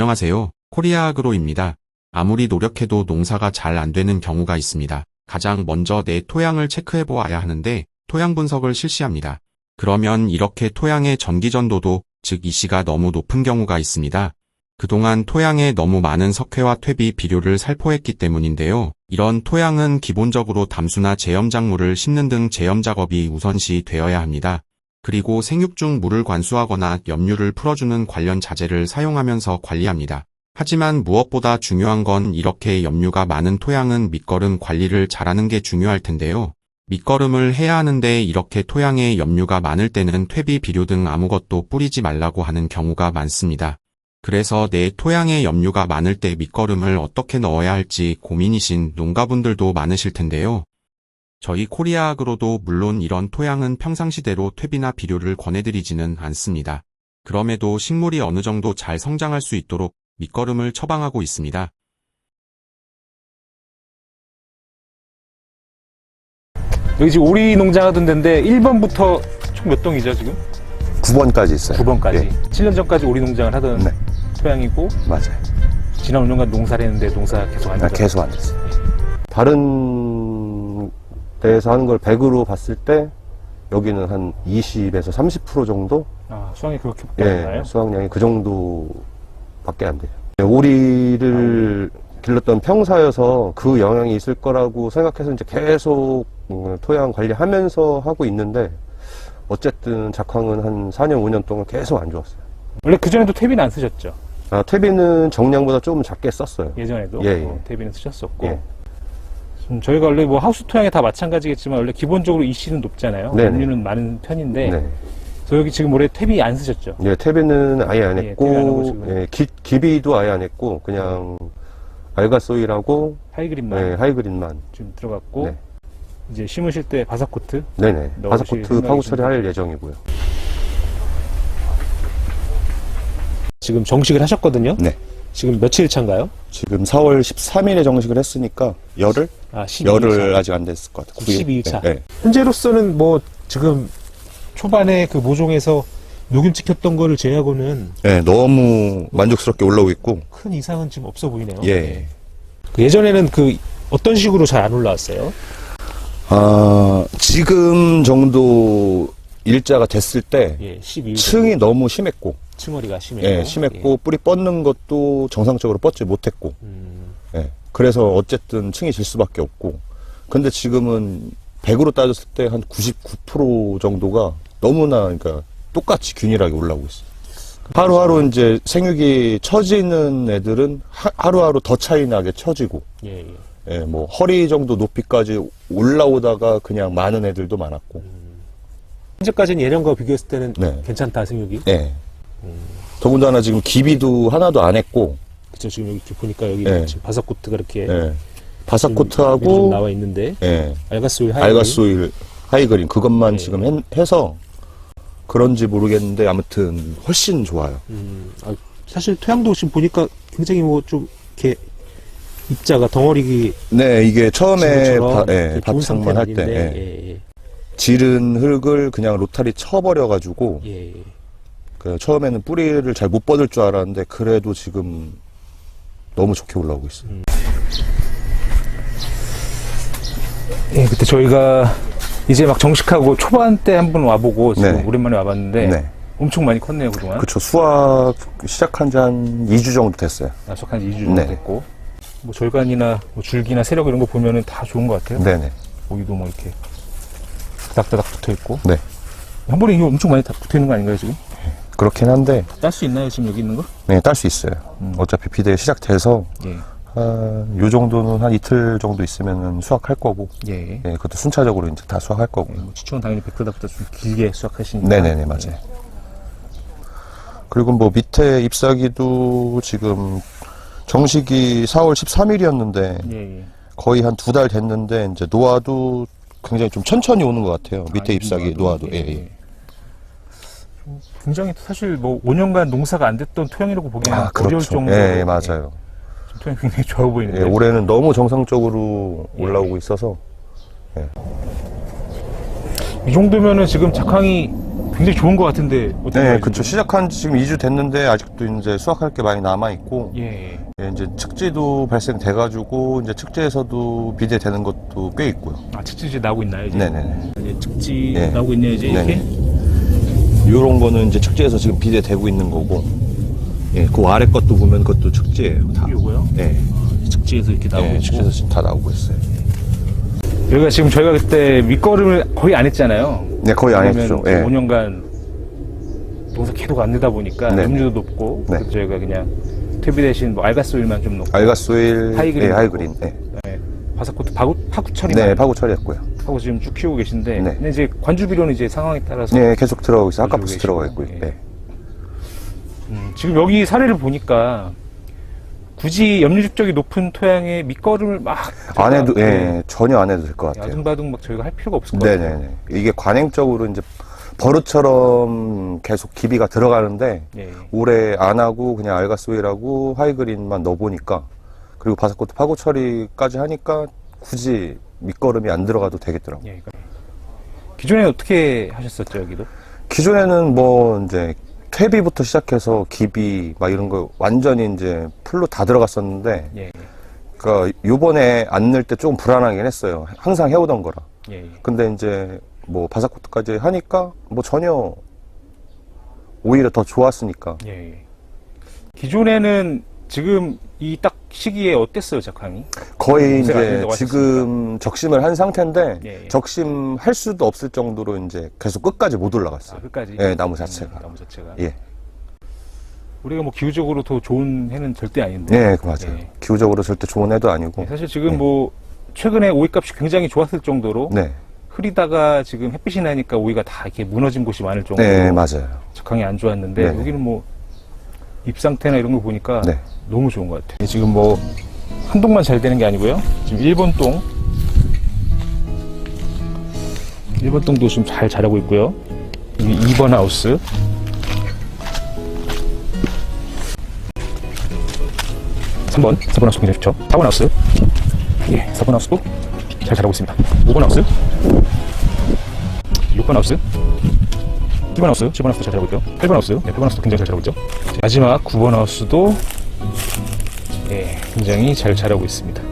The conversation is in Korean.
안녕하세요. 코리아 아그로입니다. 아무리 노력해도 농사가 잘 안 되는 경우가 있습니다. 가장 먼저 내 토양을 체크해 보아야 하는데 토양 분석을 실시합니다. 그러면 이렇게 토양의 전기전도도 즉 이시가 너무 높은 경우가 있습니다. 그동안 토양에 너무 많은 석회와 퇴비 비료를 살포했기 때문인데요. 이런 토양은 기본적으로 담수나 제염작물을 심는 등 제염 작업이 우선시 되어야 합니다. 그리고 생육 중 물을 관수하거나 염류를 풀어주는 관련 자재를 사용하면서 관리합니다. 하지만 무엇보다 중요한 건 이렇게 염류가 많은 토양은 밑거름 관리를 잘하는 게 중요할 텐데요. 밑거름을 해야 하는데 이렇게 토양에 염류가 많을 때는 퇴비 비료 등 아무것도 뿌리지 말라고 하는 경우가 많습니다. 그래서 내 토양에 염류가 많을 때 밑거름을 어떻게 넣어야 할지 고민이신 농가분들도 많으실 텐데요. 저희 코리아학으로도 물론 이런 토양은 평상시대로 퇴비나 비료를 권해드리지는 않습니다. 그럼에도 식물이 어느 정도 잘 성장할 수 있도록 밑거름을 처방하고 있습니다. 여기 지금 오리 농장 하던 데인데 1번부터 총 몇 동이죠 지금? 9번까지 있어요. 9번까지. 예, 7년 전까지 오리 농장을 하던 네. 토양이고 맞아요. 지난 5년간 농사를 했는데 농사 계속 안 아, 되죠. 계속 안 됐어요. 다른 데에서 하는 걸 100으로 봤을 때 여기는 한 20에서 30% 정도? 아, 수확이 그렇게 되나요? 예, 수확량이 그 정도밖에 안 돼요. 네, 오리를 길렀던 평사여서 그 영향이 있을 거라고 생각해서 이제 계속 음, 토양 관리하면서 하고 있는데 어쨌든 작황은 한 4년, 5년 동안 계속 안 좋았어요. 원래 그전에도 퇴비는 안 쓰셨죠? 아, 퇴비는 정량보다 좀 작게 썼어요. 예전에도 예, 예. 어, 퇴비는 쓰셨었고 예. 지금 저희가 원래 뭐 하우스 토양에 다 마찬가지겠지만 원래 기본적으로 이씨는 높잖아요. 네네. 염류는 많은 편인데 네. 저 여기 지금 올해 퇴비 안 쓰셨죠? 예, 퇴비는 아예 안 예, 퇴비 안 하고 했고, 지금. 예, 기, 기비도 아예 안 했고, 그냥 알가소일하고 하이그린만 예, 하이그린만. 지금 들어갔고 네. 이제 심으실 때 바사코트 네네. 넣으실 바사코트? 파고 처리할 예정이고요. 지금 정식을 하셨거든요. 네. 지금 며칠 차인가요? 지금 4월 13일에 정식을 했으니까 열흘? 아, 12일 열흘 차. 아직 안 됐을 것 같아요. 12일 차. 네, 네. 현재로서는 뭐 지금 초반에 그 모종에서 녹임 찍혔던 거를 제외하고는 네, 너무 만족스럽게 올라오고 있고, 큰 이상은 지금 없어 보이네요. 예. 그 예전에는 그 어떤 식으로 잘 안 올라왔어요? 아, 지금 정도 일자가 됐을 때, 예, 12일 층이 너무 심했고, 층어리가 심해요. 예, 심했고, 뿌리 뻗는 것도 정상적으로 뻗지 못했고, 음, 예. 그래서 어쨌든 층이 질 수밖에 없고. 근데 지금은 100으로 따졌을 때 한 99% 정도가 너무나 그러니까 똑같이 균일하게 올라오고 있어요. 하루하루 이제 생육이 처지는 애들은 하, 하루하루 더 차이 나게 처지고, 예, 예. 예, 뭐 허리 정도 높이까지 올라오다가 그냥 많은 애들도 많았고, 현재까지는 예년과 비교했을 때는 네. 괜찮다 생육이. 예. 더군다나 지금 기비도 하나도 안 했고, 그쵸 지금 여기 이렇게 보니까 여기 예. 지금 바사코트가 이렇게 예. 좀 바사코트하고, 나와 있는데 예. 알가스올 하이 알가스오일 하이그린 그것만 네. 지금 해, 해서 그런지 모르겠는데 아무튼 훨씬 좋아요. 음, 아, 사실 토양도 지금 보니까 굉장히 뭐 좀 이렇게 입자가 덩어리 네, 이게 처음에 바, 예, 좋은 밥상만 상태는 할 때 아닌데, 예. 예, 지른 흙을 그냥 로타리 쳐버려가지고 예, 예. 그 처음에는 뿌리를 잘 못 뻗을 줄 알았는데 그래도 지금 너무 좋게 올라오고 있어요. 예, 그때 저희가 이제 막 정식하고 초반 때 한 번 와보고 지금 네. 오랜만에 와봤는데 네, 엄청 많이 컸네요 그동안 그쵸 수확 시작한 지 한 2주 정도 됐어요. 약속한 지 2주 정도 네. 됐고 뭐 절간이나 뭐 줄기나 세력 이런 거 보면은 다 좋은 것 같아요 네네. 오이도 뭐 이렇게 다닥다닥 붙어 있고 네, 한 번에 이거 엄청 많이 다 붙어 있는 거 아닌가요 지금? 그렇긴 한데 딸 수 있나요 지금 여기 있는 거? 네, 딸 수 있어요. 음. 어차피 비대 시작돼서 예. 아, 요 정도는 한 이틀 정도 있으면 수확할 거고, 예. 예, 그것도 순차적으로 이제 다 수확할 거고. 뭐 지청은 당연히 백다닥보다 좀 길게 수확하시니까 네네네, 맞아요. 그리고 뭐 밑에 잎사귀도 지금 정식이 4월 13일이었는데 예, 예. 거의 한 두 달 됐는데 이제 노화도 굉장히 좀 천천히 오는 것 같아요. 밑에 아, 잎사귀 노화도. 예, 예. 굉장히 사실 뭐 5년간 농사가 안 됐던 토양이라고 보기에는 아, 어려울 그렇죠. 정도로 예, 예, 맞아요. 토양이 굉장히 좋아 보이는데 예, 올해는 너무 정상적으로 예. 올라오고 있어서 이 정도면은 지금 작황이 굉장히 좋은 것 같은데 어떻게 네, 그쵸. 시작한 지 지금 2주 됐는데 아직도 이제 수확할 게 많이 남아 있고, 예. 예, 이제 측지도 발생돼 가지고, 이제 측지에서도 비대되는 것도 꽤 있고요. 아, 측지 이제 나오고 있나요? 이제? 네네네. 이제 측지 네. 나오고 있네요, 이제 이렇게. 네네. 요런 거는 이제 측지에서 지금 비대되고 있는 거고, 예, 그 아래 것도 보면 그것도 측지예요. 다. 요거요? 예. 측지에서 이렇게 나오고 예, 있고. 측지에서 지금 다 나오고 있어요. 여기가 지금 저희가 그때 밑거름을 거의 안 했잖아요. 네, 거의 안 왜냐면 했죠. 그 예. 5년간 농사 계속 안 내다 보니까 네. 염류도 높고 네. 그래서 저희가 그냥 퇴비 대신 뭐 알가스오일만 좀 넣고 알가스오일, 하이그린 예, 하이그린. 예. 그다음에 바사코트 파구, 파구 처리만 네, 파고 처리했고요. 하고 지금 쭉 키우고 계신데 네. 근데 이제 관주 비료는 이제 상황에 따라서 네, 계속 들어가고 있어요. 아까부터 들어가 있고요. 예. 네. 음, 지금 여기 사례를 보니까 굳이 염류집적이 높은 토양에 밑거름을 막 안 해도, 예, 전혀 안 해도 될 것 같아요. 야둥바둥 막 저희가 할 필요가 없을 것 같아요. 네네네. 이게 관행적으로 이제 버릇처럼 계속 기비가 들어가는데 예. 올해 안 하고 그냥 알가스오일하고 하이그린만 넣어보니까 그리고 바삭코트 파고 처리까지 하니까 굳이 밑거름이 안 들어가도 되겠더라고요. 예. 그러니까 기존에 어떻게 하셨었죠 여기도? 기존에는 뭐 이제 퇴비부터 시작해서 기비 막 이런 거 완전히 이제 풀로 다 들어갔었는데 예. 그러니까 요번에 안 넣을 때 조금 불안하긴 했어요. 항상 해오던 거라. 예. 예. 근데 이제 뭐 바삭코트까지 하니까 뭐 전혀 오히려 더 좋았으니까 예. 예. 기존에는 지금 이 딱 시기에 어땠어요 작황이? 거의 안 이제 지금 적심을 한 상태인데 예, 예. 적심할 수도 없을 정도로 이제 계속 끝까지 못아 올라갔어요. 끝까지. 예, 나무 자체가. 음, 나무 자체가. 예, 우리가 뭐 기후적으로 더 좋은 해는 절대 아닌데. 예, 그 맞아요. 예. 기후적으로 절대 좋은 애도 아니고. 예, 사실 지금 네. 뭐 최근에 오이값이 굉장히 좋았을 정도로 네, 흐리다가 지금 햇빛이 나니까 오이가 다 이렇게 무너진 곳이 많을 정도로 네, 맞아요. 적항이 안 좋았는데 네. 여기는 뭐 잎 상태나 이런 걸 보니까 네. 너무 좋은 것 같아요. 지금 뭐 한 동만 잘 되는 게 아니고요. 지금 1번 동 1번 동도 지금 잘 자라고 있고요. 여기 2번 하우스 3번 4번 하우스 굉장히 좋죠. 4번 하우스 예, 4번 하우스도 잘 자라고 있습니다. 5번 하우스 6번 하우스 7번 하우스, 7번 하우스도 잘 자라고 있고요. 8번 하우스, 네, 8번 하우스도 굉장히 잘 자라고 있죠. 마지막 9번 하우스도 예, 굉장히 잘 자라고 있습니다.